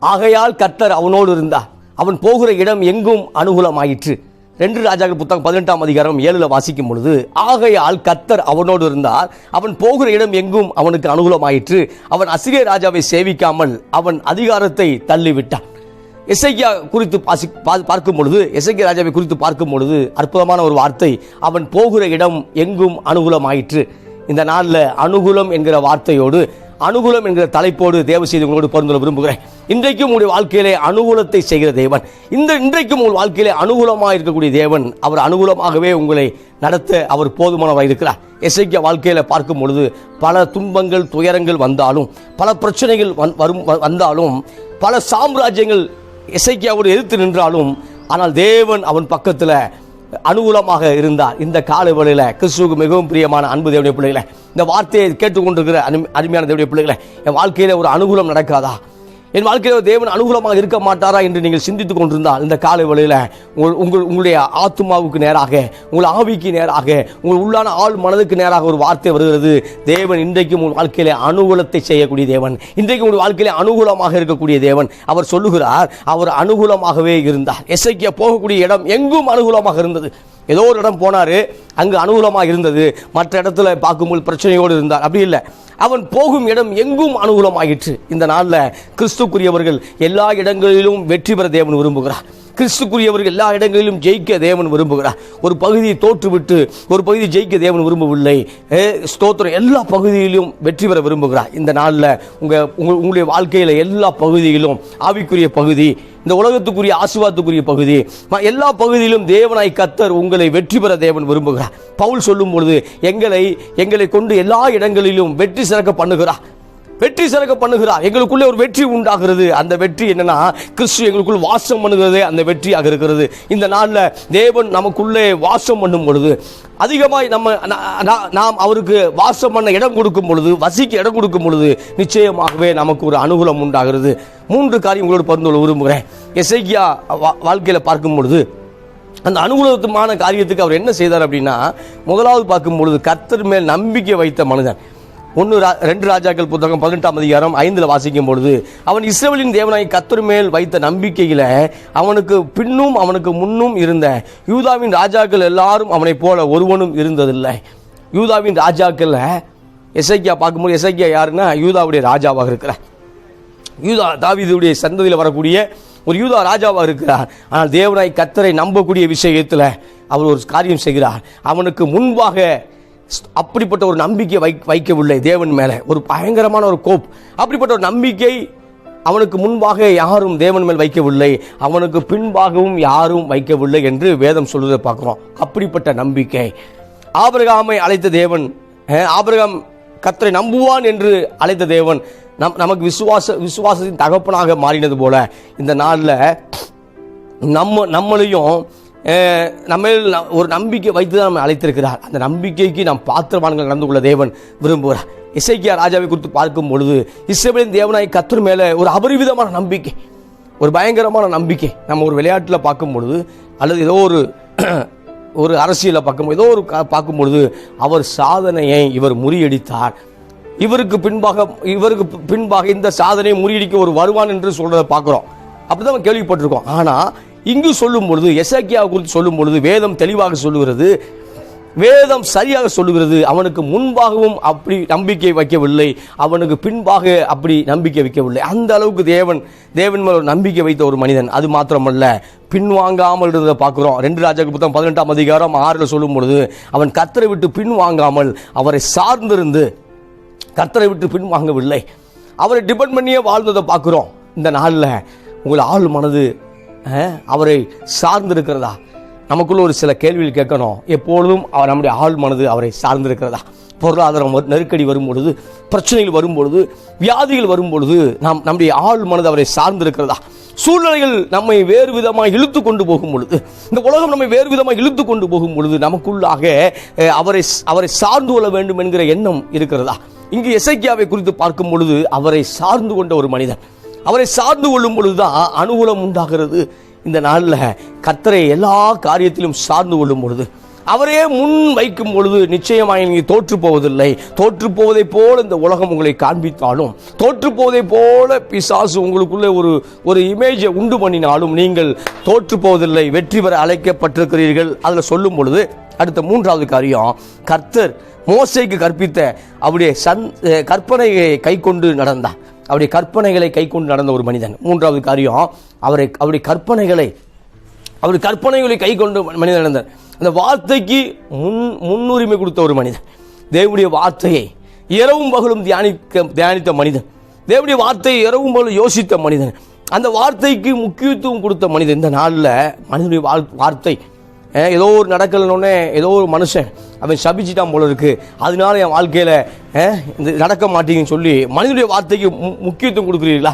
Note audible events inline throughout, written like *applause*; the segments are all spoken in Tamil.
ஆகையால் கர்த்தர் அவனோடு இருந்தார். அவன் போகிற இடம் எங்கும் அனுகூலமாயிற்று. ரெண்டு ராஜாக்கள் புத்தகம் பதினெட்டாம் அதிகாரம் ஏழுல வாசிக்கும் பொழுது ஆகையால் கத்தர் அவனோடு இருந்தார். அவன் போகிற இடம் எங்கும் அவனுக்கு அனுகூலமாயிற்று. அவன் அசிரிய ராஜாவை சேவிக்காமல் அவன் அதிகாரத்தை தள்ளிவிட்டான். இசைக்கியா குறித்து பாசி பா- பார்க்கும் பொழுது இசைக்கிய ராஜாவை குறித்து பார்க்கும் பொழுது அற்புதமான ஒரு வார்த்தை அவன் போகிற இடம் எங்கும் அனுகூலமாயிற்று. இந்த நாளில் அனுகூலம் என்கிற வார்த்தையோடு அனுகூலம் என்கிற தலைப்போடு தேவ செய்து உங்களோடு பகிர்ந்து விரும்புகிறேன். இன்றைக்கும் உங்களுடைய வாழ்க்கையிலே அனுகூலத்தை செய்கிற தேவன். இந்த இன்றைக்கும் உங்கள் வாழ்க்கையிலே அனுகூலமாக இருக்கக்கூடிய தேவன் அவர் அனுகூலமாகவே உங்களை நடத்த அவர் போதுமானவராக இருக்கிறார். எசைக்கிய வாழ்க்கையில் பார்க்கும் பொழுது பல துன்பங்கள் துயரங்கள் வந்தாலும் பல பிரச்சனைகள் வந்- வரும் வ- வந்தாலும் பல சாம்ராஜ்யங்கள் இசைக்கியாவோடு எதிர்த்து நின்றாலும் ஆனால் தேவன் அவன் பக்கத்தில் அனுகூலமாக இருந்தார். இந்த கால கிறிஸ்துவுக்கு மிகவும் பிரியமான அன்பு தேவடைய பிள்ளைகளை இந்த வார்த்தையை கேட்டுக்கொண்டிருக்கிற அருமை- அருமையான தேவடைய பிள்ளைகளை என் வாழ்க்கையில ஒரு அனுகூலம் நடக்காதா? என் வாழ்க்கையில் தேவன் அனுகூலமாக இருக்க மாட்டாரா என்று நீங்கள் சிந்தித்துக் கொண்டிருந்தால் இந்த காலை வழியில் உங்கள் உங்கள் உங்களுடைய ஆத்மாவுக்கு நேராக உங்கள் ஆவிக்கு நேராக உங்கள் உள்ளான ஆள் மனதுக்கு நேராக ஒரு வார்த்தை வருகிறது. தேவன் இன்றைக்கும் உங்கள் வாழ்க்கையிலே அனுகூலத்தை செய்யக்கூடிய தேவன். இன்றைக்கு உங்கள் வாழ்க்கையிலே அனுகூலமாக இருக்கக்கூடிய தேவன். அவர் சொல்லுகிறார் அவர் அனுகூலமாகவே இருந்தார். எஸ்ஐக்கியா போகக்கூடிய இடம் எங்கும் அனுகூலமாக இருந்தது. ஏதோ ஒரு இடம் போனாரு அங்கு அனுகூலமாக இருந்தது. மற்ற இடத்துல பார்க்கும்போது பிரச்சனையோடு இருந்தார். அப்படி இல்லை. அவன் போகும் இடம் எங்கும் அனுகூலமாயிற்று. இந்த நாளில் கிறிஸ்துக்குரியவர்கள் எல்லா இடங்களிலும் வெற்றி பெற தேவன் விரும்புகிறார். கிறிஸ்துக்குரியவர்கள் எல்லா இடங்களிலும் ஜெயிக்க தேவன் விரும்புகிறார். ஒரு பகுதியை தோற்றுவிட்டு ஒரு பகுதி ஜெயிக்க தேவன் விரும்பவில்லை. ஸ்தோத்திரம் எல்லா பகுதியிலும் வெற்றி பெற விரும்புகிறார். இந்த நாளில் உங்கள் உங்கள் உங்களுடைய வாழ்க்கையில் எல்லா பகுதியிலும் ஆவிக்குரிய பகுதி இந்த உலகத்துக்குரிய ஆசுவாத்துக்குரிய பகுதி எல்லா பகுதியிலும் தேவனாய் கத்தர் உங்களை வெற்றி பெற தேவன் விரும்புகிறார். பவுல் சொல்லும் பொழுது எங்களை எங்களை கொண்டு எல்லா இடங்களிலும் வெற்றி சிறக்க பண்ணுகிறார். வெற்றி சிறக்க பண்ணுகிறார். எங்களுக்குள்ளே ஒரு வெற்றி உண்டாகிறது. அந்த வெற்றி என்னன்னா கிறிஸ்து எங்களுக்குள் வாசம் பண்ணுகிறதே அந்த வெற்றியாக இருக்கிறது. இந்த நாளில் தேவன் நமக்குள்ளே வாசம் பண்ணும் பொழுது அதிகமாய் நம்ம நாம் அவருக்கு வாசம் பண்ண இடம் கொடுக்கும் பொழுது வசிக்க இடம் கொடுக்கும் பொழுது நிச்சயமாகவே நமக்கு ஒரு அனுகூலம் உண்டாகிறது. மூன்று காரியம் உங்களோட பகிர்ந்து கொள்ள விரும்புகிறேன். எசைக்கியா வா- பார்க்கும் பொழுது அந்த அனுகூலத்துமான காரியத்துக்கு அவர் என்ன செய்தார் அப்படின்னா முதலாவது பார்க்கும் பொழுது கர்த்தர் மேல் நம்பிக்கை வைத்த மனிதன். ஒன்று ரெண்டு ராஜாக்கள் புத்தகம் பதினெட்டாம் அதிகாரம் ஐந்தில் வாசிக்கும் பொழுது அவன் இஸ்ரேலின் தேவனாய் கத்தர் மேல் வைத்த நம்பிக்கையில் அவனுக்கு பின்னும் அவனுக்கு முன்னும் இருந்த யூதாவின் ராஜாக்கள் எல்லாரும் அவனைப் போல ஒருவனும் இருந்ததில்லை. யூதாவின் ராஜாக்கள் எசைக்கியா பார்க்கும்போது எசைக்கியா யாருன்னா யூதாவுடைய ராஜாவாக இருக்கிறார். யூதா தாவிதுடைய சந்ததியில் வரக்கூடிய ஒரு யூதா ராஜாவாக இருக்கிறார். ஆனால் தேவனாய் கத்தரை நம்பக்கூடிய விஷயத்தில் அவர் ஒரு காரியம் செய்கிறார். அவனுக்கு முன்பாக அப்படிப்பட்ட ஒரு நம்பிக்கை வை வைக்கவில்லை தேவன் மேலே. ஒரு பயங்கரமான ஒரு கோப். அப்படிப்பட்ட ஒரு நம்பிக்கை அவனுக்கு முன்பாக யாரும் தேவன் மேல் வைக்கவில்லை. அவனுக்கு பின்பாகவும் யாரும் வைக்கவில்லை என்று வேதம் சொல்வதை பார்க்குறோம். அப்படிப்பட்ட நம்பிக்கை. ஆபிரகாமை அழைத்த தேவன் ஆபிரகாம் கத்தரை நம்புவான் என்று அழைத்த தேவன் நம் நமக்கு விசுவாச விசுவாசத்தின் தகப்பனாக மாறினது போல. இந்த நாளில் நம்ம நம்மளையும் நம்ம ஒரு நம்பிக்கை வைத்து தான் நம்ம அழைத்திருக்கிறார். அந்த நம்பிக்கைக்கு நாம் பாத்திரவான்கள் நடந்து கொள்ள தேவன் விரும்புகிறார். இசைக்கியா ராஜாவை குறித்து பார்க்கும் பொழுது இஸ்ரவேலின் தேவனாய் கத்தர் மேலே ஒரு அபரிவிதமான நம்பிக்கை ஒரு பயங்கரமான நம்பிக்கை நம்ம ஒரு விளையாட்டில் பார்க்கும் பொழுது அல்லது ஏதோ ஒரு *clears throat* ஒரு அரசியலை பார்க்கும் ஏதோ ஒரு பார்க்கும் பொழுது அவர் சாதனையை இவர் முறியடித்தார். இவருக்கு பின்பாக இவருக்கு பின்பாக இந்த சாதனையை முறியடிக்க ஒரு வருவான் என்று சொல்றதை பார்க்குறோம். அப்படிதான் நம்ம கேள்விப்பட்டிருக்கோம். ஆனால் இங்கு சொல்லும் பொழுது எசக்கியா குறித்து சொல்லும் பொழுது வேதம் தெளிவாக சொல்லுகிறது. வேதம் சரியாக சொல்லுகிறது. அவனுக்கு முன்பாகவும் அப்படி நம்பிக்கை வைக்கவில்லை. அவனுக்கு பின்பாக அப்படி நம்பிக்கை வைக்கவில்லை. அந்த அளவுக்கு தேவன் தேவன் மேல் நம்பிக்கை வைத்த ஒரு மனிதன். அது மாத்திரமல்ல பின்வாங்காமல் இருந்ததை பார்க்குறோம். ரெண்டு ராஜாக்கு புத்தகம் பதினெட்டாம் அதிகாரம் ஆறில் சொல்லும் பொழுது அவன் கத்தரை விட்டு பின்வாங்காமல் அவரை சார்ந்திருந்து கத்தரை விட்டு பின்வாங்கவில்லை. அவரை டிபெண்ட் பண்ணியே வாழ்ந்ததை பார்க்குறோம். இந்த நாளில் உங்கள் ஆள் மனது அவரை சார்ந்திருக்கிறதா? நமக்குள்ள ஒரு சில கேள்விகள் கேட்கணும். எப்பொழுதும் அவர் நம்முடைய ஆள் மனது அவரை சார்ந்திருக்கிறதா? பொருளாதாரம் வரு- நெருக்கடி வரும் பொழுது பிரச்சனைகள் வரும் பொழுது வியாதிகள் வரும் பொழுது நாம் நம்முடைய ஆள் மனது அவரை சார்ந்திருக்கிறதா? சூழ்நிலைகள் நம்மை வேறு விதமாக இழுத்து கொண்டு போகும் பொழுது இந்த உலகம் நம்மை வேறு விதமாக இழுத்து கொண்டு போகும் பொழுது நமக்குள்ளாக அவரை அவரை சார்ந்து கொள்ள வேண்டும் என்கிற எண்ணம் இருக்கிறதா? இங்கு எசைக்கியாவை குறித்து பார்க்கும் பொழுது அவரை சார்ந்து கொண்ட ஒரு மனிதன். அவரை சார்ந்து கொள்ளும் பொழுதுதான் அனுகூலம் உண்டாகிறது. இந்த நாளில் கத்தரை எல்லா காரியத்திலும் சார்ந்து கொள்ளும் பொழுது அவரே முன் வைக்கும் பொழுது நிச்சயமாக நீங்கள் தோற்று போவதில்லை. தோற்று போவதை போல் இந்த உலகம் உங்களை காண்பித்தாலும் தோற்று போவதை போல பிசாசு உங்களுக்குள்ளே ஒரு ஒரு இமேஜை உண்டு பண்ணினாலும் நீங்கள் தோற்று போவதில்லை வெற்றி பெற அழைக்கப்பட்டிருக்கிறீர்கள். அதில் சொல்லும் பொழுது அடுத்த மூன்றாவது காரியம் கர்த்தர் மோசைக்கு கற்பித்த அவருடைய சந் கற்பனையை கை கொண்டு நடந்தார். அவருடைய கற்பனைகளை கை கொண்டு நடந்த ஒரு மனிதன். மூன்றாவது காரியம் அவரை அவருடைய கற்பனைகளை அவர் கற்பனைகளை கை கொண்டு மனிதன் நடந்தார். அந்த வார்த்தைக்கு முன் முன்னுரிமை கொடுத்த ஒரு மனிதன். தேவனுடைய வார்த்தையை இரவும் பகலும் தியானிக்க தியானித்த மனிதன். தேவனுடைய வார்த்தையை இரவும் பகலும் யோசித்த மனிதன். அந்த வார்த்தைக்கு முக்கியத்துவம் கொடுத்த மனிதன். இந்த நாளில் மனிதனுடைய வாழ்- வார்த்தை ஏதோ ஒரு நடக்கலன்னொடனே ஏதோ ஒரு மனுஷன் அவன் சபிச்சிட்டான் போல இருக்கு. அதனால என் வாழ்க்கையில் இந்த நடக்க மாட்டீங்கன்னு சொல்லி மனிதனுடைய வார்த்தைக்கு முக்கியத்துவம் கொடுக்குறீர்களா?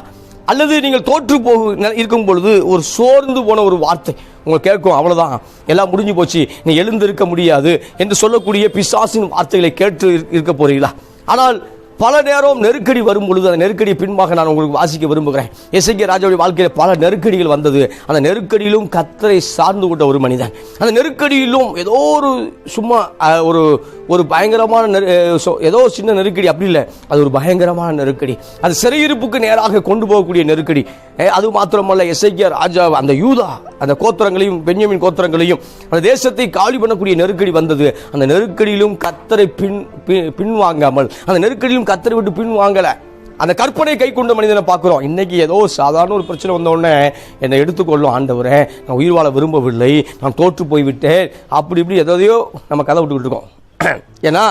அல்லது நீங்கள் தோற்று போக இருக்கும் பொழுது ஒரு சோர்ந்து போன ஒரு வார்த்தை உங்களை கேட்கும் அவ்வளோதான் எல்லாம் முடிஞ்சு போச்சு நீ எழுந்திருக்க முடியாது என்று சொல்லக்கூடிய பிசாசின் வார்த்தைகளை கேட்டு இருக்க- போகிறீர்களா ஆனால் பல நேரம் நெருக்கடி வரும் பொழுது அந்த நெருக்கடி பின்பாக நான் உங்களுக்கு வாசிக்க விரும்புகிறேன். எசைக்கிய ராஜாவுடைய வாழ்க்கையில் பல நெருக்கடிகள் வந்தது. அந்த நெருக்கடியிலும் கத்தரை சார்ந்து கொண்ட ஒரு மனிதன். அந்த நெருக்கடியிலும் ஏதோ ஒரு சும்மா ஒரு ஒரு பயங்கரமான நெரு- ஏதோ சின்ன நெருக்கடி அப்படி இல்லை. அது ஒரு பயங்கரமான நெருக்கடி. அது சிறையிருப்புக்கு நேராக கொண்டு போகக்கூடிய நெருக்கடி. அது மாத்திரமல்ல எசைக்கிய ராஜா அந்த யூதா அந்த கோத்திரங்களையும் பெஞ்சமின் கோத்திரங்களையும் அந்த தேசத்தை காலி பண்ணக்கூடிய நெருக்கடி வந்தது. அந்த நெருக்கடியிலும் கத்தரை பின் பின்வாங்காமல் அந்த நெருக்கடியிலும் கத்தரை விட்டு பின் வாங்கலை. அந்த கற்பனை கை கொண்ட மனிதனை பார்க்குறோம். இன்னைக்கு ஏதோ சாதாரண ஒரு பிரச்சனை வந்த உடனே என்னை எடுத்துக்கொள்ளும் ஆண்டவரே நான் உயிர் வாழ விரும்பவில்லை நான் தோற்று போய்விட்டேன் அப்படி இப்படி எதையோ நம்ம கதை விட்டுக்கிட்டு இருக்கோம். *clears throat* ஏன்னா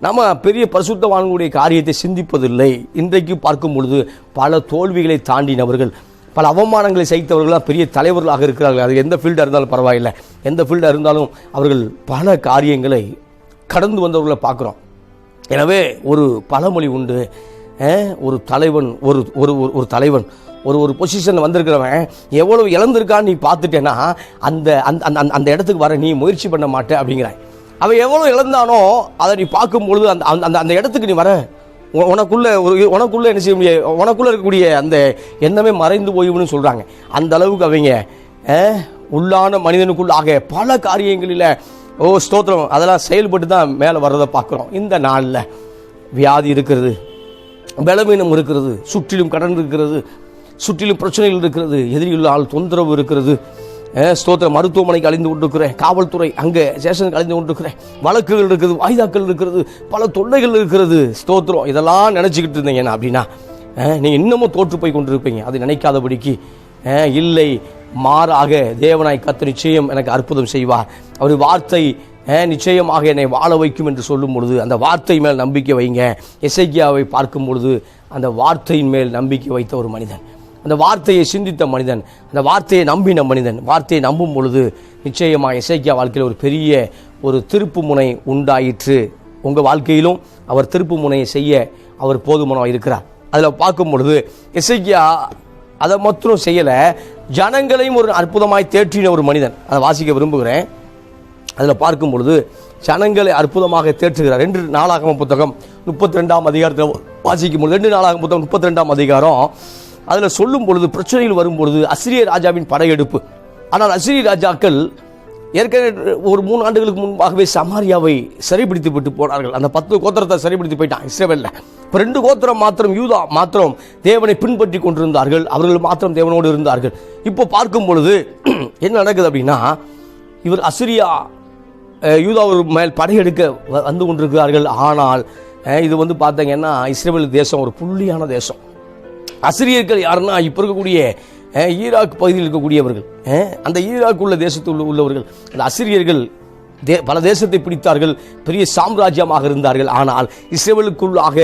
நம்ம பெரிய பரிசுத்தவான்களுடைய காரியத்தை சிந்திப்பதில்லை. இன்றைக்கு பார்க்கும் பொழுது பல தோல்விகளை தாண்டினவர்கள் பல அவமானங்களை சகித்தவர்களாக பெரிய தலைவர்களாக இருக்கிறார்கள். அது எந்த ஃபீல்டாக இருந்தாலும் பரவாயில்லை. எந்த ஃபீல்டாக இருந்தாலும் அவர்கள் பல காரியங்களை கடந்து வந்தவர்களை பார்க்குறோம். எனவே ஒரு பழமொழி உண்டு. ஒரு தலைவன் ஒரு ஒரு ஒரு- ஒரு தலைவன் ஒரு ஒரு பொசிஷன் வந்திருக்கிறவன் எவ்வளவு இழந்திருக்கான்னு நீ பார்த்துட்டேன்னா அந்த அந்த அந்த- அந்த இடத்துக்கு வர நீ முயற்சி பண்ண மாட்டே அப்படிங்கிற அவன் எவ்வளோ இழந்தானோ அதை நீ பார்க்கும் பொழுது அந்த அந்த- அந்த அந்த இடத்துக்கு நீ வர உனக்குள்ளே ஒரு உனக்குள்ளே என்ன செய்ய முடியாது உனக்குள்ளே இருக்கக்கூடிய அந்த எண்ணமே மறைந்து போய்வுன்னு சொல்கிறாங்க அந்த அளவுக்கு அவங்க உள்ளான மனிதனுக்குள்ளாக பல காரியங்களில் ஓ ஸ்தோத்திரம். அதெல்லாம் செயல்பட்டு தான் மேலே வர்றதை பார்க்குறோம். இந்த நாளில் வியாதி இருக்கிறது பலவீனம் இருக்கிறது சுற்றிலும் கடன் இருக்கிறது சுற்றிலும் பிரச்சனைகள் இருக்கிறது எதிரியுள்ள ஆள் தொந்தரவு இருக்கிறது. ஸ்தோத்திரம். மருத்துவமனைக்கு அழிந்து கொண்டிருக்கிறேன். காவல்துறை அங்கே ஸ்டேஷனுக்கு அழிந்து கொண்டிருக்கிறேன். வழக்குகள் இருக்குது வாய்தாக்கள் இருக்கிறது பல தொல்லைகள் இருக்கிறது. ஸ்தோத்திரம். இதெல்லாம் நினச்சிக்கிட்டு இருந்தீங்க அப்படின்னா நீங்கள் இன்னமும் தோற்று போய் கொண்டிருப்பீங்க. அது நினைக்காதபடிக்கு இல்லை. மாறாக தேவனாய் கத்து நிச்சயம் எனக்கு அற்புதம் செய்வார். அவர் வார்த்தை நிச்சயமாக என்னை வாழ வைக்கும் என்று சொல்லும் பொழுது அந்த வார்த்தை மேல் நம்பிக்கை வைங்க. எசைக்கியாவை பார்க்கும் பொழுது அந்த வார்த்தையின் மேல் நம்பிக்கை வைத்த ஒரு மனிதன். அந்த வார்த்தையை சிந்தித்த மனிதன் அந்த வார்த்தையை நம்பின மனிதன் வார்த்தையை நம்பும் பொழுது நிச்சயமாக இசைக்கியா வாழ்க்கையில் ஒரு பெரிய ஒரு திருப்பு முனை உண்டாயிற்று. உங்கள் வாழ்க்கையிலும் அவர் திருப்பு முனையை செய்ய அவர் போதுமானவர் இருக்கிறார் அதில் பார்க்கும் பொழுது இசைக்கியா அதை மாத்திரம் செய்யலை. ஜனங்களையும் ஒரு அற்புதமாய் தேற்றின ஒரு மனிதன். அதை வாசிக்க விரும்புகிறேன். அதில் பார்க்கும் பொழுது ஜனங்களை அற்புதமாக தேற்றுகிறார். ரெண்டு நாளாகம புத்தகம் முப்பத்தி ரெண்டாம் அதிகாரத்தில் வாசிக்கும் பொழுது ரெண்டு நாளாக புத்தகம் முப்பத்தி ரெண்டாம் அதிகாரம். அதில் சொல்லும் பொழுது பிரச்சனைகள் வரும் பொழுது அசிரிய ராஜாவின் படையெடுப்பு. ஆனால் அசிரிய ராஜாக்கள் ஏற்கனவே ஒரு மூணு ஆண்டுகளுக்கு முன்பாகவே சமாரியாவை சிறைப்பிடித்து விட்டு போனார்கள். அந்த பத்து கோத்திரத்தை சரிப்படுத்தி போயிட்டான் இஸ்ரேவேலில். இப்போ ரெண்டு கோத்திரம் மாத்திரம் யூதா மாத்திரம் தேவனை பின்பற்றி கொண்டிருந்தார்கள். அவர்கள் மாத்திரம் தேவனோடு இருந்தார்கள். இப்போ பார்க்கும் பொழுது *clears throat* என்ன நடக்குது அப்படின்னா இவர் அசிரியா யூதா யூதாவர் மேல் படையெடுக்க வ- வந்து கொண்டிருக்கிறார்கள். ஆனால் இது வந்து பார்த்தீங்கன்னா இஸ்ரேல் தேசம் ஒரு புள்ளியான தேசம். அசிரியர்கள் யாருன்னா இப்போ இருக்கக்கூடிய ஈராக் பகுதியில் இருக்கக்கூடியவர்கள் அந்த ஈராக் உள்ள தேசத்தில் உள்ளவர்கள் அந்த அசிரியர்கள் தே பல தேசத்தை பிடித்தார்கள் பெரிய சாம்ராஜ்யமாக இருந்தார்கள். ஆனால் இஸ்ரேலுக்குள்ளாக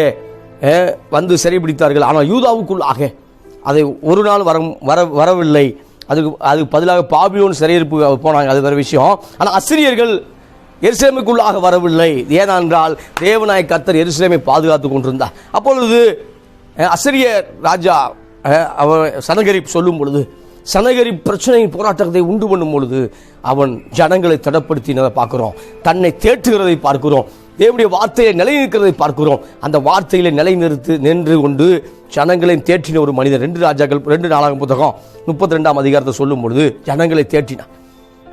வந்து சிறைபிடித்தார்கள். ஆனால் யூதாவுக்குள்ளாக அதை ஒரு நாள் வர வர வரவில்லை. அதுக்கு அதுக்கு பதிலாக பாபியோன் சிறையிருப்பு போனாங்க அது வேறு விஷயம். ஆனால் அசிரியர்கள் எருசலேமுக்குள்ளாக வரவில்லை. ஏனென்றால் தேவநாயக் கத்தர் எருசலேமை பாதுகாத்து கொண்டிருந்தார். அப்பொழுது அசிரியர் அசிரிய ராஜா அவன் சனகரிப் சொல்லும் பொழுது சனகரி பிரச்சனையின் போராட்டத்தை உண்டு பண்ணும் பொழுது அவன் ஜனங்களை தடப்படுத்தினதை பார்க்குறோம். தன்னை தேற்றுகிறதை பார்க்கிறோம். தேவனுடைய வார்த்தையை நிலைநிற்கிறதை பார்க்கிறோம். அந்த வார்த்தையில நிலைநிறுத்து நின்று கொண்டு ஜனங்களையும் தேற்றின ஒரு மனிதன் ரெண்டு ராஜாக்கள் ரெண்டு நாளாக புத்தகம் முப்பத்தி ரெண்டாம் அதிகாரத்தை சொல்லும் பொழுது ஜனங்களை தேற்றினான்.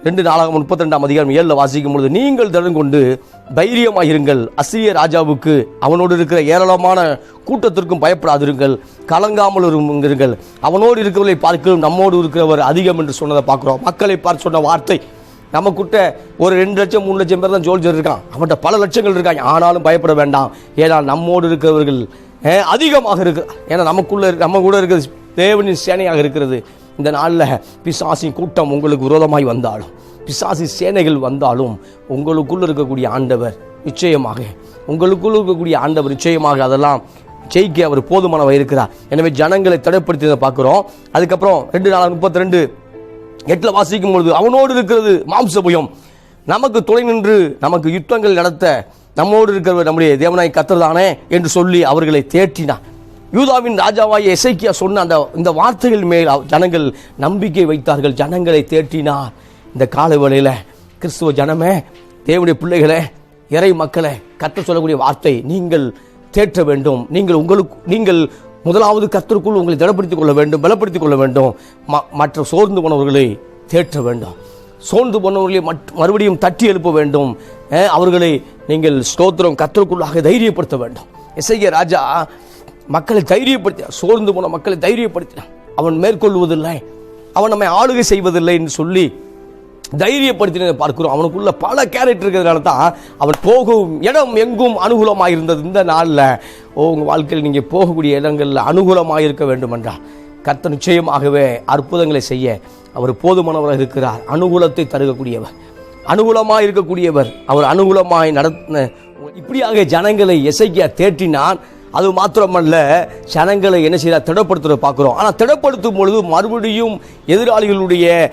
ரெண்டு நாளாக முப்பத்தி ரெண்டாம் அதிகாரம் ஏழில் வாசிக்கும் பொழுது நீங்கள் திறன் கொண்டு தைரியமாக இருங்கள் அசிரிய ராஜாவுக்கு அவனோடு இருக்கிற ஏராளமான கூட்டத்திற்கும் பயப்படாதிருங்கள். கலங்காமல் இருங்கள் அவனோடு இருக்கிறவர்களை பார்க்கிறோம் நம்மோடு இருக்கிறவர் அதிகம் என்று சொன்னதை பார்க்குறோம். மக்களை பார்த்து சொன்ன வார்த்தை நமக்குட்ட ஒரு ரெண்டு லட்சம் மூணு லட்சம் பேர் தான் ஜோல்ஜர் இருக்கான். அவன்கிட்ட பல லட்சங்கள் இருக்காங்க. ஆனாலும் பயப்பட வேண்டாம். ஏன்னா நம்மோடு இருக்கிறவர்கள் அதிகமாக இருக்கு ஏன்னா நமக்குள்ளே இருக்க- நம்ம கூட இருக்கிறது தேவனின் சேனையாக இருக்கிறது. இந்த நாளில் பிசாசின் கூட்டம் உங்களுக்கு விரோதமாய் வந்தாலும் பிசாசி சேனைகள் வந்தாலும் உங்களுக்குள்ள இருக்கக்கூடிய ஆண்டவர் நிச்சயமாக உங்களுக்குள் இருக்கக்கூடிய ஆண்டவர் நிச்சயமாக அதெல்லாம் ஜெயிக்க அவர் போதுமானவர் இருக்கிறார். எனவே ஜனங்களை தடைப்படுத்தியதை பார்க்குறோம். அதுக்கப்புறம் ரெண்டு நாள் முப்பத்தி ரெண்டு எட்டில் வாசிக்கும் பொழுது அவனோடு இருக்கிறது மாம்சபுயம். நமக்கு துணை நின்று நமக்கு யுத்தங்கள் நடத்த நம்மோடு இருக்கிறவர் நம்முடைய தேவனாய் கத்தர்தானே என்று சொல்லி அவர்களை தேற்றினார். யூதாவின் ராஜாவாய் எசைக்கியா சொன்ன அந்த இந்த வார்த்தைகள் மேல் ஜனங்கள் நம்பிக்கை வைத்தார்கள். ஜனங்களை தேற்றினார். இந்த கால கிறிஸ்துவ ஜனமே தேவனுடைய பிள்ளைகளே இறை மக்களை கற்று சொல்லக்கூடிய வார்த்தை நீங்கள் தேற்ற வேண்டும். நீங்கள் உங்களுக்கு நீங்கள் முதலாவது கத்திற்குள் உங்களை திடப்படுத்திக் கொள்ள வேண்டும் பலப்படுத்திக் கொள்ள வேண்டும். ம- மற்ற சோர்ந்து போனவர்களை தேற்ற வேண்டும். சோர்ந்து போனவர்களை மட்- மறுபடியும் தட்டி எழுப்ப வேண்டும். அவர்களை நீங்கள் ஸ்தோத்திரம் கத்திற்குள்ளாக தைரியப்படுத்த வேண்டும். இசைய ராஜா மக்களை தைரியப்படுத்தினான் சோர்ந்து போன மக்களை தைரியப்படுத்தினான் அவன் மேற்கொள்வதில்லை. அவன் நம்மை ஆளுகை செய்வதில்லை என்று சொல்லி தைரியப்படுத்தினதை பார்க்கிறோம். அவனுக்குள்ள பல கேரக்டர் இருக்கிறதுனால தான் அவன் போகும் இடம் எங்கும் அனுகூலமாக இருந்தது இந்த நாளில் ஓ உங்கள் வாழ்க்கையில் நீங்கள் போகக்கூடிய இடங்களில் அனுகூலமாக இருக்க வேண்டும் என்றால் நிச்சயமாகவே அற்புதங்களை செய்ய அவர் போதுமானவராக இருக்கிறார். அனுகூலத்தை தருகக்கூடியவர். அனுகூலமாக இருக்கக்கூடியவர் அவர் அனுகூலமாய் நடத்தின இப்படியாக ஜனங்களை இசைக்க தேற்றினான். அது மாத்திரமல்ல ஜனங்களை என்ன செய்யறா திடப்படுத்துறத பார்க்குறோம். ஆனால் திடப்படுத்தும் பொழுது மறுபடியும் எதிராளிகளுடைய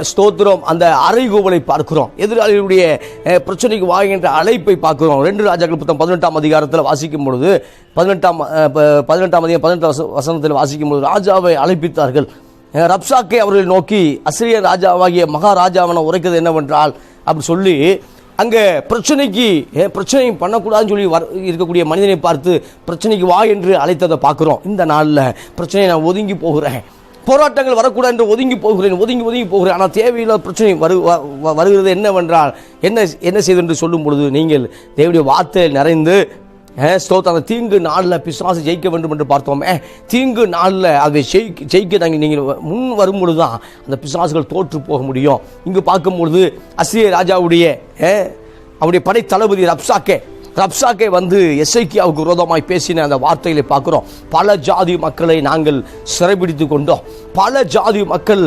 ஸ்தோத்திரம் அந்த அறைகூவலை பார்க்கிறோம். எதிராளிகளுடைய பிரச்சனைக்கு வாங்குகின்ற அழைப்பை பார்க்கிறோம். ரெண்டு ராஜாக்கள் புத்தகம் பதினெட்டாம் அதிகாரத்தில் வாசிக்கும் பொழுது பதினெட்டாம் ப- பதினெட்டாம் அதிகாரம் பதினெட்டாம் வசனத்தில் வாசிக்கும் பொழுது ராஜாவை அழைப்பித்தார்கள். ரப்சாக்கை அவர்களை நோக்கி அசிரிய ராஜாவாகிய மகாராஜாவனை உரைக்கிறது என்னவென்றால் அப்படி சொல்லி அங்கே பிரச்சனைக்கு பிரச்சனையும் பிரச்சனை பண்ணக்கூடாதுன்னு சொல்லி வர இருக்கக்கூடிய மனிதனை பார்த்து பிரச்சனைக்கு வா என்று அழைத்ததை பார்க்குறோம். இந்த நாளில் பிரச்சனையை நான் ஒதுங்கி போகிறேன். போராட்டங்கள் வரக்கூடாது என்று ஒதுங்கி போகிறேன் ஒதுங்கி ஒதுங்கி போகிறேன். ஆனால் தேவையில்லாத பிரச்சனை வரு வ- வருகிறது என்னவென்றால் என்ன என்ன செய்து என்று சொல்லும் பொழுது நீங்கள் தேவையுடைய வார்த்தையில் நிறைந்து ஸ்தோத்திரம். அந்த தீங்கு நாளில் பிசாசு ஜெயிக்க வேண்டும் என்று பார்த்தோமே. தீங்கு நாளில் அதை ஜெயிக்க ஜெயிக்க நாங்கள் நீங்கள் முன் வரும்பொழுது தான் அந்த பிசாசுகள் தோற்று போக முடியும். இங்கு பார்க்கும்பொழுது அசிய ராஜாவுடைய அவருடைய படை தளபதி ரப்சாக்கே ரப்சாக்கே வந்து எஸ்ஐக்கியாவுக்கு விரோதமாய் பேசின அந்த வார்த்தைகளை பார்க்குறோம். பல ஜாதி மக்களை நாங்கள் சிறைபிடித்து கொண்டோம். பல ஜாதி மக்கள்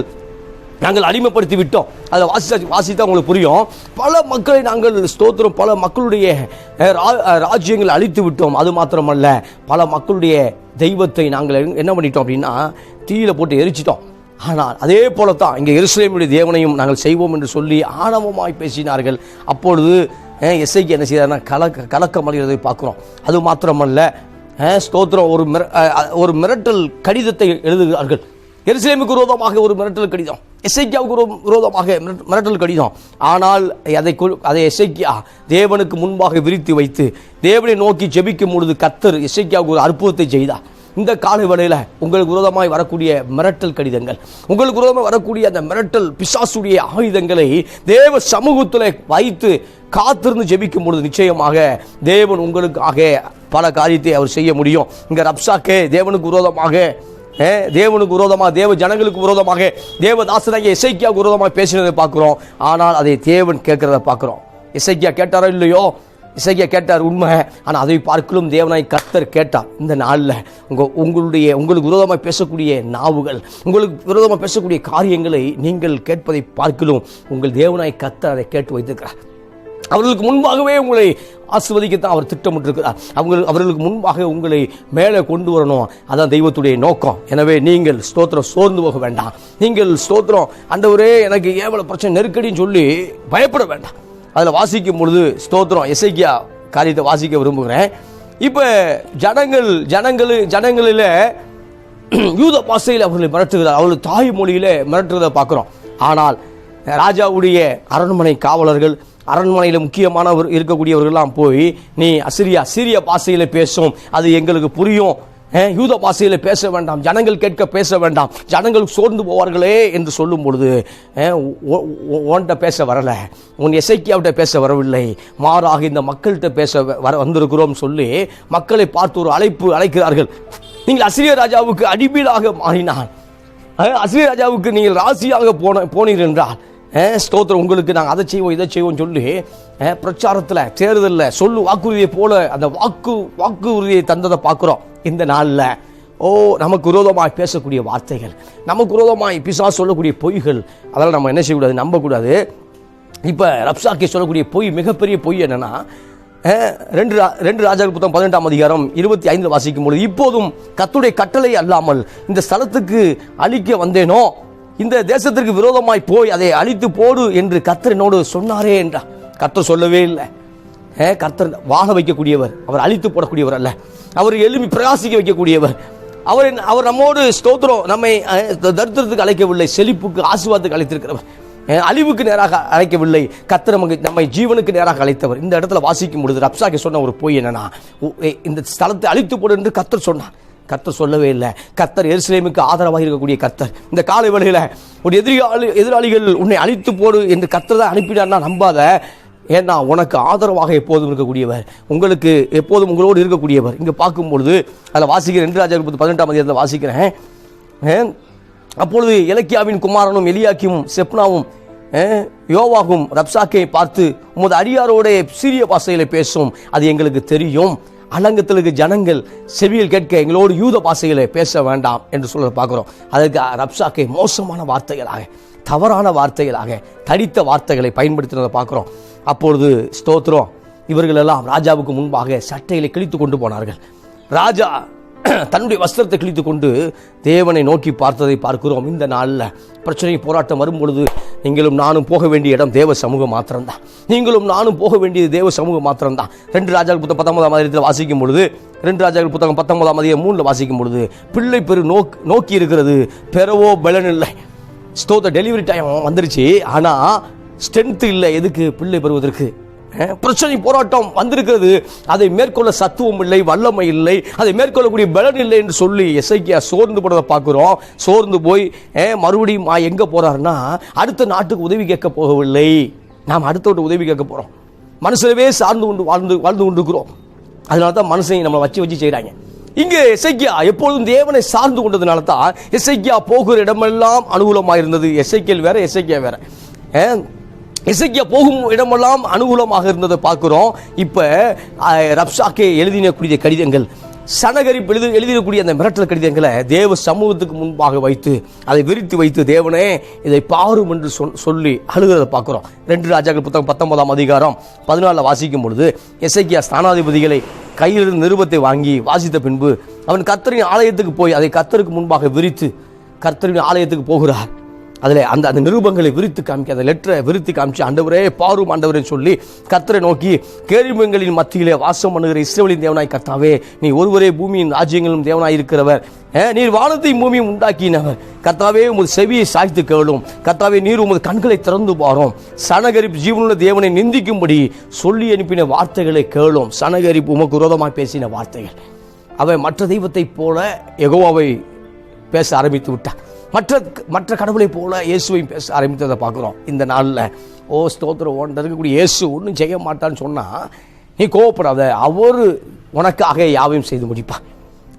நாங்கள் அடிமைப்படுத்தி விட்டோம். அதை வாசித்தா வாசித்தா உங்களுக்கு புரியும். பல மக்களை நாங்கள் ஸ்தோத்திரம் பல மக்களுடைய ரா- ராஜ்யங்களை அழித்து விட்டோம். அது மாத்திரமல்ல பல மக்களுடைய தெய்வத்தை நாங்கள் என்ன- பண்ணிட்டோம் அப்படின்னா தீயில போட்டு எரிச்சிட்டோம். ஆனால் அதே போலத்தான் இங்கே எருசலேமுடைய தேவனையும் நாங்கள் செய்வோம் என்று சொல்லி ஆணவமாய் பேசினார்கள். அப்பொழுது எஸ்ஐக்கு என்ன செய்தார்னா கலக்க கலக்கம் அடைகிறதை பார்க்குறோம். அது மாத்திரமல்ல ஸ்தோத்திரம் ஒரு மிர ஒரு மிரட்டல் கடிதத்தை எழுதுகிறார்கள். எருசலேமுக்கு விரோதமாக ஒரு மிரட்டல் கடிதம். எசைக்கியாவுக்கு விரோ- விரோதமாக மிரட்டல் கடிதம். ஆனால் அதை அதை எசைக்கியா தேவனுக்கு முன்பாக விரித்து வைத்து தேவனை நோக்கி ஜெபிக்கும் பொழுது கத்தர் எசைக்கியாவுக்கு ஒரு அற்புதத்தை செய்தார். இந்த காலை உங்களுக்கு விரோதமாய் வரக்கூடிய மிரட்டல் கடிதங்கள் உங்களுக்கு விரோதமாக வரக்கூடிய அந்த மிரட்டல் பிசாசுடைய ஆயுதங்களை தேவ சமூகத்தில் வைத்து காத்திருந்து ஜெபிக்கும் பொழுது நிச்சயமாக தேவன் உங்களுக்காக பல காரியத்தை அவர் செய்ய முடியும். இங்கே ரப்சாக்கே தேவனுக்கு விரோதமாக தேவனுக்கு விரோதமாக தேவ ஜனங்களுக்கு விரோதமாக தேவதாசனாகிய இசைக்கியாவுக்கு விரோதமாக பேசினதை பார்க்குறோம். ஆனால் அதை தேவன் கேட்குறத பார்க்குறோம். இசைக்கியா கேட்டாரோ இல்லையோ? இசைக்கியா கேட்டார் உண்மை. ஆனால் அதை பார்க்கலும் தேவனாய் கர்த்தர் கேட்டார் இந்த நாளில் உங்கள் உங்களுடைய உங்களுக்கு விரோதமாக பேசக்கூடிய நாவுகள் உங்களுக்கு விரோதமாக பேசக்கூடிய காரியங்களை நீங்கள் கேட்பதை பார்க்கலும் உங்கள் தேவனாய் கர்த்தர் அதை கேட்டு வைத்திருக்கிறார். அவர்களுக்கு முன்பாகவே உங்களை ஆசிர்வதிக்கத்தான் அவர் திட்டமிட்டிருக்கிறார். அவங்க அவர்களுக்கு முன்பாக உங்களை மேலே கொண்டு வரணும். அதான் தெய்வத்துடைய நோக்கம். எனவே நீங்கள் ஸ்தோத்திரம் சோர்ந்து போக வேண்டாம். நீங்கள் ஸ்தோத்திரம் ஆண்டவரே எனக்கு ஏவல பிரச்சனை நெருக்கடின்னு சொல்லி பயப்பட வேண்டாம். அதில் வாசிக்கும் பொழுது ஸ்தோத்திரம் எசைக்கியா காரியத்தை வாசிக்க விரும்புகிறேன். இப்போ ஜனங்கள் ஜனங்கள் ஜனங்களில் *clears throat* யூத பாசையில் அவர்களை மிரட்டுகிறார். அவர்கள் தாய் மொழியில் மிரட்டுறதை பார்க்குறோம். ஆனால் ராஜாவுடைய அரண்மனை காவலர்கள் அரண்மனையில் முக்கியமானவர் இருக்கக்கூடியவர்கள்லாம் போய் நீ அசிரியா சிறிய பாசையில் பேசும். அது எங்களுக்கு புரியும். யூத பாசையில் பேச வேண்டாம். ஜனங்கள் கேட்க பேச வேண்டாம். ஜனங்கள் சோர்ந்து போவார்களே என்று சொல்லும் பொழுது உன்கிட்ட பேச வரல. உன் எசைக்கியாவிட்ட பேச வரவில்லை. மாறாக இந்த மக்கள்கிட்ட பேச வ- வர வந்திருக்கிறோம் சொல்லி மக்களை பார்த்து ஒரு அழைப்பு அழைக்கிறார்கள். நீங்கள் அசிரிய ராஜாவுக்கு அடிமையிலாக மாறினான் அசிரிய ராஜாவுக்கு நீங்கள் ராசியாக போன போனீர்கள் என்றால் ஸ்தோத்திரம். உங்களுக்கு நாங்கள் அதை செய்வோம் இதை செய்வோம் சொல்லி பிரச்சாரத்தில் தேர்தலில் சொல்லு வாக்குறுதியை போல அந்த வாக்கு வாக்குறுதியை தந்ததை பார்க்குறோம். இந்த நாளில் ஓ நமக்கு விரோதமாக பேசக்கூடிய வார்த்தைகள் நமக்கு விரோதமாக பிசா சொல்லக்கூடிய பொய்கள் அதெல்லாம் நம்ம என்ன செய்யக்கூடாது நம்பக்கூடாது. இப்போ ரப்சாக்கி சொல்லக்கூடிய பொய் மிகப்பெரிய பொய் என்னென்னா ரெண்டு ரா- ரெண்டு ராஜாக்கள் புத்தகம் பதினெட்டாம் அதிகாரம் இருபத்தி ஐந்தில் வாசிக்கும் பொழுது இப்போதும் கத்துடைய கட்டளை அல்லாமல் இந்த ஸ்தலத்துக்கு அழிக்க வந்தேனோ இந்த தேசத்திற்கு விரோதமாய் போய் அதை அழித்து போடு என்று கர்த்தர் என்னோடு சொன்னாரே என்றார். கர்த்தர் சொல்லவே இல்லை. கர்த்தர் வாழ வைக்கக்கூடியவர். அவர் அழித்து போடக்கூடியவர் அல்ல. அவர் எழுப்பி பிரகாசிக்க வைக்கக்கூடியவர். அவர் என்ன- அவர் நம்மோடு ஸ்தோத்திரம் நம்மை அஹ், தரித்திரத்துக்கு அழைக்கவில்லை செழிப்புக்கு ஆசீர்வாதத்துக்கு அழைத்திருக்கிறவர். அழிவுக்கு நேராக அழைக்கவில்லை கத்தர் நமக்கு நம்மை ஜீவனுக்கு நேராக அழைத்தவர். இந்த இடத்துல வாசிக்கும் பொழுது ரப்சாக்கி சொன்ன ஒரு பொய் என்னன்னா உ- ஏ, இந்த ஸ்தலத்தை அழித்து போடு என்று கத்தர் சொன்னார். கர்த்தர் சொல்லவே இல்லை. கர்த்தர் எருசலேமுக்கு ஆதரவாக இருக்கக்கூடிய கர்த்தர். இந்த காலை வேளையில் ஒரு எதிரியாளி எதிராளிகள் உன்னை அழித்து போடு என்று கர்த்தர் தான் அனுப்பினார்னா நம்பாத. ஏன்னா உனக்கு ஆதரவாக எப்போதும் இருக்கக்கூடியவர். உங்களுக்கு எப்போதும் உங்களோடு இருக்கக்கூடியவர். இங்கே பார்க்கும் பொழுது அதில் வாசிக்கிறேன் ரெண்டு ராஜா பதினெட்டாம் அதிகாரத்தில் வாசிக்கிறேன். அப்பொழுது இலக்கியாவின் குமாரனும் எலியாக்கியும் செப்னாவும் யோவாகும் ரப்சாக்கை பார்த்து உமது அடியாரோட சீரிய பாஷையில் பேசும். அது எங்களுக்கு தெரியும். அலங்கத்தில் இருக்க ஜனங்கள் செவியில் கேட்க எங்களோடு யூத பாசைகளை பேச வேண்டாம் என்று சொல்ல பார்க்குறோம். அதற்கு ரப்சாக்கை மோசமான வார்த்தைகளாக தவறான வார்த்தைகளாக தடித்த வார்த்தைகளை பயன்படுத்தினதை பார்க்குறோம். அப்பொழுது ஸ்தோத்திரம் இவர்களெல்லாம் ராஜாவுக்கு முன்பாக சட்டைகளை கிழித்து கொண்டு போனார்கள். ராஜா *clears throat* தன்னுடைய வஸ்திரத்தை கிழித்து கொண்டு தேவனை நோக்கி பார்த்ததை பார்க்கிறோம். இந்த நாளில் பிரச்சனை போராட்டம் வரும்பொழுது நீங்களும் நானும் போக வேண்டிய இடம் தேவ சமூகம் மாத்திரம்தான். நீங்களும் நானும் போக வேண்டியது தேவ சமூகம் மாத்திரம்தான். ரெண்டு ராஜாக்கள் புத்தகம் பத்தொன்பதாம் அதிகாரத்தில் வாசிக்கும் பொழுது ரெண்டு ராஜாக்கள் புத்தகம் பத்தொன்பதாம் அதிகாரம் மூணில் வாசிக்கும் பொழுது பிள்ளை பெரு நோக் நோக்கி இருக்கிறது பெறவோ பலன் இல்லை. ஸ்தோத்த டெலிவரி டைம் வந்துருச்சு. ஆனால் ஸ்ட்ரென்த் இல்லை. எதுக்கு? பிள்ளை பெறுவதற்கு. பிரச்சனை போராட்டம் வந்திருக்கிறது. அதை மேற்கொள்ள சத்துவம் இல்லை வல்லமை இல்லை. அதை மேற்கொள்ளக்கூடிய பலன் இல்லை என்று சொல்லி எஸ்ஐக்கியா சோர்ந்து போனதை பார்க்குறோம். சோர்ந்து போய் மறுபடியும் ஆ, எங்க போறாருன்னா அடுத்த நாட்டுக்கு உதவி கேட்க போகவில்லை. நாம் அடுத்தவட்ட உதவி கேட்க போறோம். மனுஷனவே சார்ந்து கொண்டு வாழ்ந்து வாழ்ந்து கொண்டிருக்கிறோம். அதனால தான் மனசை நம்மளை வச்சு வச்சு செய்கிறாங்க இங்கே எசைக்கியா எப்பொழுதும் தேவனை சார்ந்து கொண்டதுனால தான் எசைக்கியா போகிற இடமெல்லாம் அனுகூலமாக இருந்தது எசைக்கியல் வேற எசைக்கியா வேற. இசைக்கியா போகும் இடமெல்லாம் அனுகூலமாக இருந்ததை பார்க்குறோம். இப்போ ரப்சாக்கே எழுதினக்கூடிய கடிதங்கள் சனகரிப்பு எழுதி எழுதிடக்கூடிய அந்த மிரட்டல் கடிதங்களை தேவ சமூகத்துக்கு முன்பாக வைத்து அதை விரித்து வைத்து தேவனே இதை பாரும் என்று சொல் சொல்லி அழுகிறத பார்க்குறோம். ரெண்டு ராஜாக்கள் புத்தகம் பத்தொன்பதாம் அதிகாரம் பதினாலில் வாசிக்கும் பொழுது எஸ்ஐக்கியா ஸ்தானாதிபதிகளை கையிலிருந்து நிருபத்தை வாங்கி வாசித்த பின்பு அவன் கர்த்தரின் ஆலயத்துக்கு போய் அதை கர்த்தருக்கு முன்பாக விரித்து கர்த்தரின் ஆலயத்துக்கு போகிறார். அதில் அந்த அந்த நிருபங்களை விரித்து காமிக்க அந்த லெட்டரை விரித்து காமிச்சு ஆண்டவரே பாரும் ஆண்டவரே சொல்லி கத்தரை நோக்கி கேள்விங்களின் மத்தியிலே வாசம் பண்ணுகிற இஸ்ரேவலின் தேவனாய் கர்த்தாவே நீ ஒருவரே பூமியின் ராஜ்யங்களும் தேவனாய் இருக்கிறவர். நீர் வானத்தையும் பூமியும் உண்டாக்கினவர். கர்த்தாவே உமது செவியை சாய்த்து கேளும். கர்த்தாவே நீர் உமது கண்களை திறந்து பாரும். சனகரிப்பு ஜீவனுள்ள தேவனை நிந்திக்கும்படி சொல்லி அனுப்பின வார்த்தைகளை கேளும். சனகரிப்பு உமக்கு விரோதமாக பேசின வார்த்தைகள். அவன் மற்ற தெய்வத்தைப் போல எகோவாவை பேச ஆரம்பித்து விட்டான். மற்ற மற்ற கடவுளை போல இயேசுவையும் பேச ஆரம்பித்ததை பார்க்குறோம். இந்த நாளில் ஓ ஸ்தோத்திரம் உன்கிட்ட இருக்கக்கூடிய இயேசு ஒன்றும் செய்ய மாட்டான்னு சொன்னால் நீ கோவப்படாத. அவர் உனக்காக யாவையும் செய்து முடிப்பார்.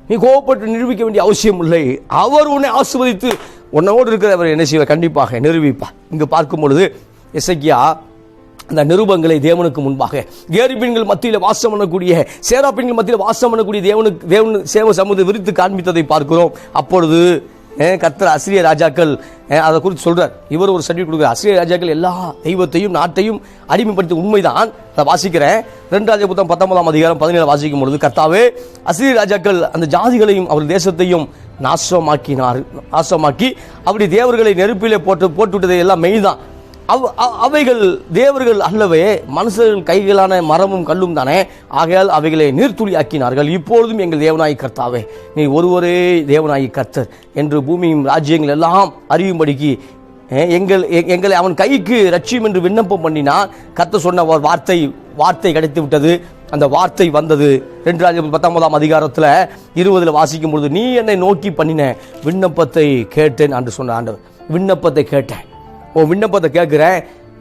நீ கோவப்பட்டு நிரூபிக்க வேண்டிய அவசியம் இல்லை. அவர் உன்னை ஆசிர்வதித்து உன்னோடு இருக்கிறவர் என்ன செய்வார்? கண்டிப்பாக நிரூபிப்பார். இங்கு பார்க்கும் பொழுது இசக்கியா அந்த நிருபங்களை தேவனுக்கு முன்பாக கேரிபின்கள் மத்தியில் வாசம் பண்ணக்கூடிய சேராப்பின்கள் மத்தியில் வாசம் பண்ணக்கூடிய தேவனுக்கு தேவன் சேவ சமூகத்தை விரித்து காண்பித்ததை பார்க்கிறோம். அப்பொழுது அஹ், அசிரிய ராஜாக்கள். அதை குறித்து சொல்கிறார் இவர் ஒரு சர்டிஃபிகேட் கொடுக்குறார். அசிரிய ராஜாக்கள் எல்லா தெய்வத்தையும் நாட்டையும் அடிமைப்படுத்தி உண்மைதான். அதை வாசிக்கிறேன். ரெண்டு ராஜா புத்தகம் பத்தொன்பதாம் அதிகாரம் பதினேழு வாசிக்கும் பொழுது கர்த்தாவே அசிரிய ராஜாக்கள் அந்த ஜாதிகளையும் அவர் தேசத்தையும் நாசமாக்கினார் நாசமாக்கி அப்படி தேவர்களை நெருப்பிலே போட்டு போட்டு விட்டதை எல்லாம் மெய்தான். அவ் அவைகள் தேவர்கள் அல்லவே மனுஷர்கள் கைகளான மரமும் கல்லும் தானே. ஆகையால் அவைகளை நீர்த்துளி ஆக்கினார்கள் இப்பொழுதும் எங்கள் தேவனாய் கர்த்தாவே நீ ஒருவரே தேவனாய் கர்த்தர் என்று பூமியும் ராஜ்யங்கள் எல்லாம் அறியும்படிக்கு எங்கள் எங்களை அவன் கைக்கு ரட்சியம் என்று விண்ணப்பம் பண்ணினான் கர்த்த சொன்ன ஒரு வார்த்தை வார்த்தை கிடைத்து விட்டது. அந்த வார்த்தை வந்தது. ரெண்டு ராஜ்யம் பத்தொன்பதாம் அதிகாரத்தில் இருபதில் வாசிக்கும் பொழுது நீ என்னை நோக்கி பண்ணின விண்ணப்பத்தை கேட்டேன் என்று சொன்ன ஆண்டவர். விண்ணப்பத்தை கேட்டேன். உன் விண்ணப்பத்தை கேட்குறேன்.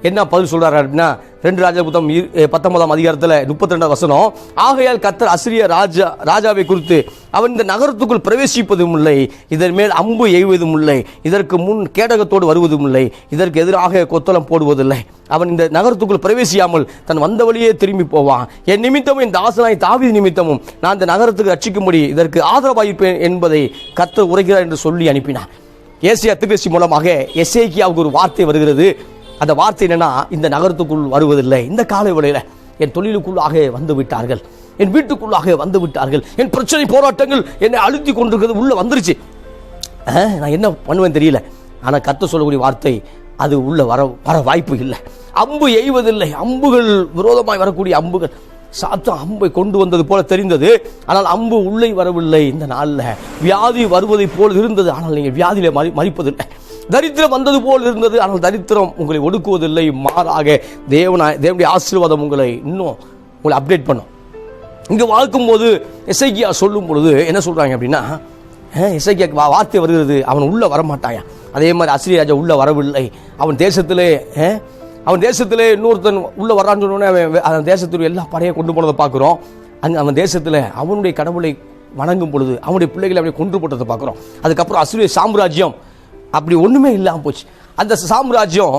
என்ன பதில் சொல்றாரு அப்படின்னா ரெண்டு ராஜா புத்தம் பத்தொன்பதாம் அதிகாரத்தில் முப்பத்தி ரெண்டாவது வசனம் ஆகையால் கத்தர் அசிரிய ராஜா ராஜாவை குறித்து அவன் இந்த நகரத்துக்குள் பிரவேசிப்பதும் இல்லை இதன் மேல் அம்பு எய்வதும் இல்லை இதற்கு முன் கேடகத்தோடு வருவதும் இல்லை இதற்கு எதிராக கொத்தளம் போடுவதில்லை. அவன் இந்த நகரத்துக்குள் பிரவேசியாமல் தன் வந்த வழியே திரும்பி போவான். என் நிமித்தமும் இந்த ஆசனாய் தாவி நிமித்தமும் நான் இந்த நகரத்துக்கு ரட்சிக்கும்படி இதற்கு ஆதரவாயிருப்பேன் என்பதை கத்தர் உரைக்கிறார் என்று சொல்லி அனுப்பினான் ஏசியா திருக்கட்சி மூலமாக எஸ்ஏக்கியாவுக்கு ஒரு வார்த்தை வருகிறது. அந்த வார்த்தை என்னன்னா இந்த நகரத்துக்குள் வருவதில்லை. இந்த காலை வேளையில என் தொழிலுக்குள்ளாக வந்து விட்டார்கள். என் வீட்டுக்குள்ளாக வந்து விட்டார்கள். என் பிரச்சனை போராட்டங்கள் என்னை அழுத்தி கொண்டிருக்கிறது உள்ளே வந்துருச்சு. நான் என்ன பண்ணுவேன் தெரியல. ஆனால் கத்த சொல்லக்கூடிய வார்த்தை அது உள்ளே வர வர வாய்ப்பு இல்லை. அம்பு எய்வதில்லை. அம்புகள் விரோதமாய் வரக்கூடிய அம்புகள். சாத்தம் அம்பை கொண்டு வந்தது போல தெரிந்தது. ஆனால் அம்பு உள்ளே வரவில்லை இந்த நாளில். வியாதி வருவதை போல் இருந்தது. ஆனால் நீங்கள் வியாதியில மறி மறிப்பதில்லை. தரித்திரம் வந்தது போல் இருந்தது. ஆனால் தரித்திரம் உங்களை ஒடுக்குவதில்லை. மாறாக தேவனா தேவனுடைய ஆசீர்வாதம் உங்களை இன்னும் உங்களை அப்டேட் பண்ணும். இங்கே வாழ்க்கும்போது இசைக்கியா சொல்லும் பொழுது என்ன சொல்கிறாங்க அப்படின்னா இசைக்கியாக்கு வா வார்த்தை வருகிறது. அவன் உள்ளே வரமாட்டாயா? அதே மாதிரி அஸ்ரி ராஜா உள்ளே வரவில்லை. அவன் தேசத்திலே அவன் தேசத்திலே இன்னொருத்தன் உள்ள வர்றான்னு சொன்னோடனே அவன் அந்த தேசத்தில் எல்லா படையை கொண்டு போனதை பார்க்குறோம். அங்கே அவன் தேசத்தில் அவனுடைய கடவுளை வணங்கும் பொழுது அவனுடைய பிள்ளைகளை அப்படியே கொன்று போட்டதை பார்க்குறோம். அதுக்கப்புறம் அசுரிய சாம்ராஜ்யம் அப்படி ஒன்றுமே இல்லாமல் போச்சு. அந்த சாம்ராஜ்யம்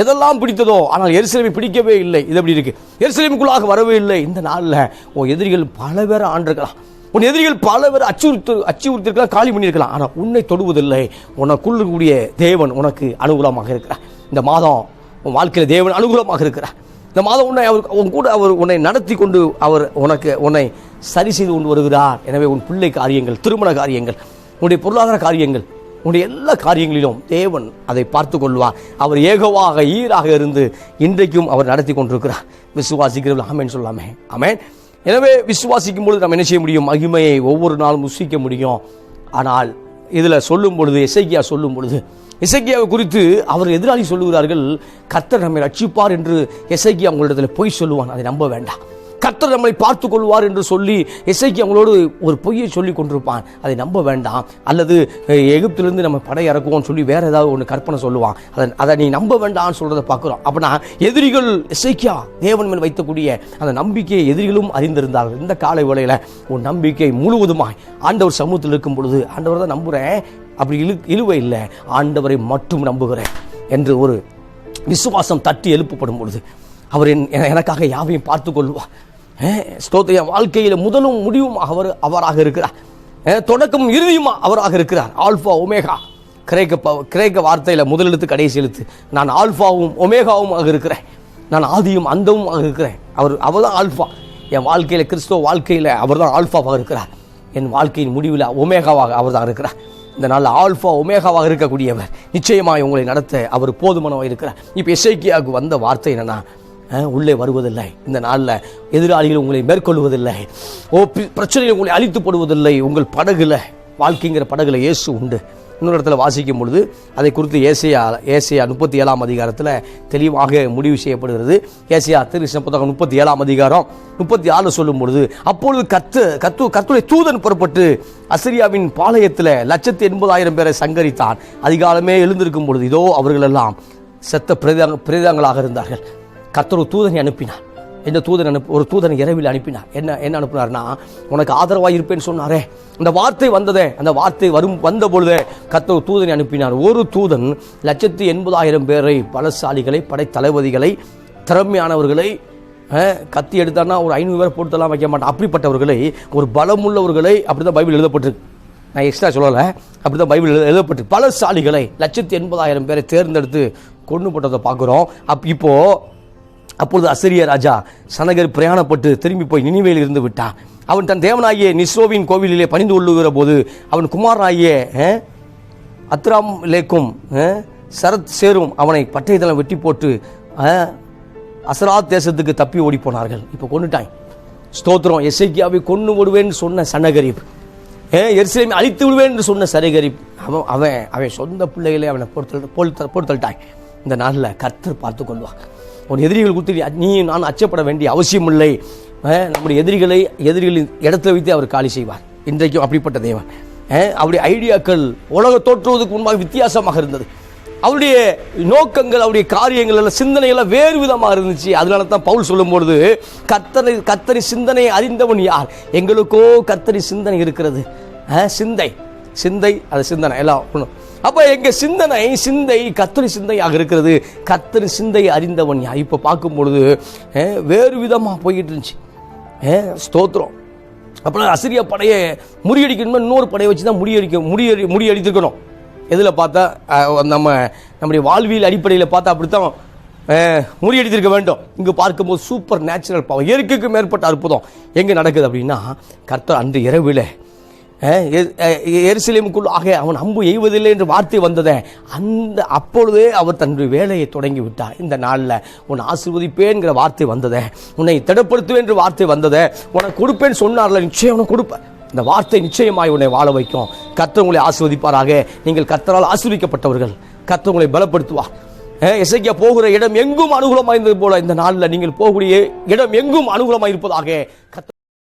எதெல்லாம் பிடித்ததோ ஆனால் எருசலேமை பிடிக்கவே இல்லை. இது எப்படி இருக்கு? எருசலேமுக்குள்ளாக வரவே இல்லை. இந்த நாளில் உன் எதிரிகள் பல பேரை ஆண்டிருக்கலாம். உன் எதிரிகள் பல பேர் அச்சுறுத்து அச்சுறுத்திருக்கலாம் காலி பண்ணியிருக்கலாம். ஆனால் உன்னை தொடுவதில்லை. உனக்குள்ளக்கூடிய தேவன் உனக்கு அனுகூலமாக இருக்கிறார். இந்த மாதம் உன் வாழ்க்கையில் தேவன் அனுகூலமாக இருக்கிறார். இந்த மாதம் உன்னை அவர் உன் கூட அவர் உன்னை நடத்தி கொண்டு அவர் உனக்கு உன்னை சரி செய்து கொண்டு வருகிறார். எனவே உன் பிள்ளை காரியங்கள் திருமண காரியங்கள் உன்னுடைய பொருளாதார காரியங்கள் உன்னுடைய எல்லா காரியங்களிலும் தேவன் அதை பார்த்து கொள்வார். அவர் ஏகவாக ஈராக இருந்து இன்றைக்கும் அவர் நடத்தி கொண்டிருக்கிறார். விசுவாசிக்கிறவர்கள் ஆமேன் சொல்லாமே. ஆமேன். எனவே விசுவாசிக்கும் பொழுது நம்ம என்ன செய்ய முடியும்? மகிமையை ஒவ்வொரு நாளும் ருசிக்க முடியும். ஆனால் இதில் சொல்லும் பொழுது இசைக்கியா சொல்லும் பொழுது இசைக்கியாவை குறித்து அவர் எதிராளி சொல்லுகிறார்கள் கர்த்தர் நம்மை ரட்சிப்பார் என்று இசைக்கியா அவங்களிடத்தில் பொய் சொல்லுவான். அதை நம்ப வேண்டாம். கர்த்தர் நம்மை பார்த்து கொள்வார் என்று சொல்லி இசைக்கு அவங்களோடு ஒரு பொய்யை சொல்லி கொண்டிருப்பான். அதை நம்ப வேண்டாம். அல்லது எகிப்திலிருந்து நம்ம படை இறக்குவோம்னு சொல்லி வேற ஏதாவது ஒன்று கற்பனை சொல்லுவான். அதை அதை நீ நம்ப வேண்டாம்னு சொல்கிறத பார்க்குறோம். அப்படின்னா எதிரிகள் இசைக்கியா தேவன் மேல் வைத்தக்கூடிய அந்த நம்பிக்கையை எதிரிகளும் அறிந்திருந்தார்கள். இந்த காலை வேளையில் உன் நம்பிக்கை முழுவதுமாய் ஆண்டவர் சமூகத்தில் இருக்கும் பொழுது ஆண்டவர் தான் நம்புகிறேன் அப்படி இழு இழுவை இல்லை. ஆண்டவரை மட்டும் நம்புகிறேன் என்று ஒரு விசுவாசம் தட்டி எழுப்பப்படும் பொழுது அவர் என் என- எனக்காக யாவையும் பார்த்து கொள்வார் ஸ்தோத்திர என் வாழ்க்கையில் முதலும் முடிவும் அவர் அவராக இருக்கிறார். தொடக்கம் இறுதியுமா அவராக இருக்கிறார். Alpha omega. கிரேக்க கிரேக்க வார்த்தையில் முதலெழுத்து கடைசி எழுத்து. நான் ஆல்ஃபாவும் ஒமேகாவும் இருக்கிறேன். நான் ஆதியும் அந்தமும் இருக்கிறேன். அவர் அவர் தான் ஆல்ஃபா. என் வாழ்க்கையில் கிறிஸ்துவ வாழ்க்கையில் அவர் தான் ஆல்ஃபாவாக இருக்கிறார். என் வாழ்க்கையின் முடிவில் ஒமேகாவாக அவர் தான் இருக்கிறார். இந்த நாளில் ஆல்ஃபா ஒமேகாவாக இருக்கக்கூடியவர் நிச்சயமாக உங்களை நடத்த அவர் போதுமானவாக இருக்கிறார். இப்போ இசைக்கியாவுக்கு வந்த வார்த்தை என்னென்னா உள்ளே வருவதில்லை. இந்த நாளில் எதிராளிகள் உங்களை மேற்கொள்வதில்லை. ஓ பிரச்சனைகள் உங்களை அழித்து போடுவதில்லை. உங்கள் படகுல வாழ்க்கைங்கிற படகுல இயேசு உண்டு. இன்னொரு இடத்துல வாசிக்கும் பொழுது அதை குறித்து ஏசியா ஏசியா முப்பத்தி ஏழாம் அதிகாரத்தில் தெளிவாக முடிவு செய்யப்படுகிறது. ஏசியா திருஷ்ண புத்தகம் முப்பத்தி ஏழாம் அதிகாரம் முப்பத்தி ஆறு சொல்லும் பொழுது அப்பொழுது கத்து கத்து கத்துடைய தூதன் புறப்பட்டு அசிரியாவின் பாளையத்தில் லட்சத்தி எண்பதாயிரம் பேரை சங்கரித்தான். அதிகாலமே எழுந்திருக்கும் பொழுது இதோ அவர்களெல்லாம் செத்த பிரேதங்க பிரேதங்களாக இருந்தார்கள். கர்த்தர் தூதனை அனுப்பினார். இந்த தூதன் அனுப்பு ஒரு தூதனை இரவில் அனுப்பினார். என்ன என்ன அனுப்பினார்னா உனக்கு ஆதரவாக இருப்பேன்னு சொன்னாரே. அந்த வார்த்தை வந்ததே அந்த வார்த்தை வரும் வந்த பொழுதே கத்த ஒரு தூதனை அனுப்பினார். ஒரு தூதன் லட்சத்து எண்பதாயிரம் பேரை பலசாலிகளை படைத்தளபதிகளை திறமையானவர்களை கத்தி எடுத்தான்னா ஒரு ஐநூறு பேர் போட்டுலாம் வைக்க மாட்டான். அப்படிப்பட்டவர்களை ஒரு பலமுள்ளவர்களை அப்படி தான் பைபிள் எழுதப்பட்டிருக்கு. நான் எக்ஸ்ட்ரா சொல்லலை. அப்படி தான் பைபிள் எழுதப்பட்டு பலசாலிகளை லட்சத்து எண்பதாயிரம் பேரை தேர்ந்தெடுத்து கொண்டு போட்டதை பார்க்குறோம். அப் இப்போது அப்பொழுது அசிரிய ராஜா சனகர் பிரயாணப்பட்டு திரும்பி போய் நினைவையில் இருந்து விட்டான். அவன் தன் தேவனாகிய நிஸ்ரோவின் கோவிலிலே பணிந்து கொள்ளுகிற போது அவன் குமாரனாகிய அத்ராம் லேக்கும் சரத் சேரும் அவனை பட்டயத்தலம் வெட்டி போட்டு அசராத் தேசத்துக்கு தப்பி ஓடி போனார்கள் இப்போ கொண்டுட்டான் ஸ்தோத்திரம். எசைக்கியாவை கொண்டு விடுவேன்னு சொன்ன சனகரிப். ஏ எருசலேமை அழித்து விடுவேன் என்று சொன்ன சரகரிப் அவன் அவன் அவன் சொந்த பிள்ளைகளை அவனை பொறுத்தல் பொறுத்த பொறுத்தல்ட்டான் இந்த நாளில் கர்த்தர் பார்த்து கொள்வான் உன் எதிரிகள் குறித்து நீ நான் அச்சப்பட வேண்டிய அவசியம் இல்லை நம்முடைய எதிரிகளை எதிரிகளின் இடத்துல வைத்து அவர் காலி செய்வார். இன்றைக்கும் அப்படிப்பட்ட தேவன். அவருடைய ஐடியாக்கள் உலக தோற்றுவதற்கு முன்பாக வித்தியாசமாக இருந்தது. அவருடைய நோக்கங்கள் அவருடைய காரியங்கள் எல்லாம் சிந்தனை எல்லாம் வேறு விதமாக இருந்துச்சு. அதனால தான் பவுல் சொல்லும்பொழுது கத்தனை கத்தரி சிந்தனை அறிந்தவன் யார்? எங்களுக்கோ கத்தரி சிந்தனை இருக்கிறது. சிந்தை. சிந்தை அது சிந்தனை. எல்லாம் ஒண்ணு. அப்போ எங்க சிந்தனை சிந்தை கத்தரி சிந்தையாக இருக்கிறது. கத்தரி சிந்தை அறிந்தவன் யார் இப்போ பார்க்கும் பொழுது வேறு விதமாக போய்கிட்டு இருந்துச்சு ஏ ஸ்தோத்திரம். அப்புறம் அசிரிய படையை முறியடிக்கணும்னா இன்னொரு படையை வச்சு தான் முறியடிக்க முறியடி முறியடித்திருக்கணும். எதில் பார்த்தா நம்ம நம்முடைய வாழ்வியல் அடிப்படையில் பார்த்தா அப்படித்தான் முறியடித்திருக்க வேண்டும். இங்கே பார்க்கும்போது சூப்பர் நேச்சுரல் பவர் இயற்கைக்கு மேற்பட்ட அற்புதம். எங்கே நடக்குது அப்படின்னா கர்த்தர் அன்று இரவில் எருசலேமுக்குள்ளாக அவன் அம்பு எய்வதில்லை என்று வார்த்தை வந்ததே அந்த அப்பொழுதே அவர் தன்னுடைய வேலையை தொடங்கி விட்டார். இந்த நாளில் உன்னை ஆசீர்வதிப்பேன்கிற வார்த்தை வந்ததே உன்னை திடப்படுத்துவேன் என்று வார்த்தை வந்ததே உனக்கு கொடுப்பேன்னு சொன்னார்ல நிச்சயம் உனக்கு கொடுப்பேன் இந்த வார்த்தை நிச்சயமாய் உன்னை வாழ வைக்கும். கத்த உங்களை ஆசிர்வதிப்பாராக. நீங்கள் கத்தரால் ஆசீர்விக்கப்பட்டவர்கள். கத்த உங்களை பலப்படுத்துவார் இசைக்க போகிற இடம் எங்கும் அனுகூலமாக இருந்தது போல இந்த நாளில் நீங்கள் போகக்கூடிய இடம் எங்கும் அனுகூலமாக இருப்பதாக கத்த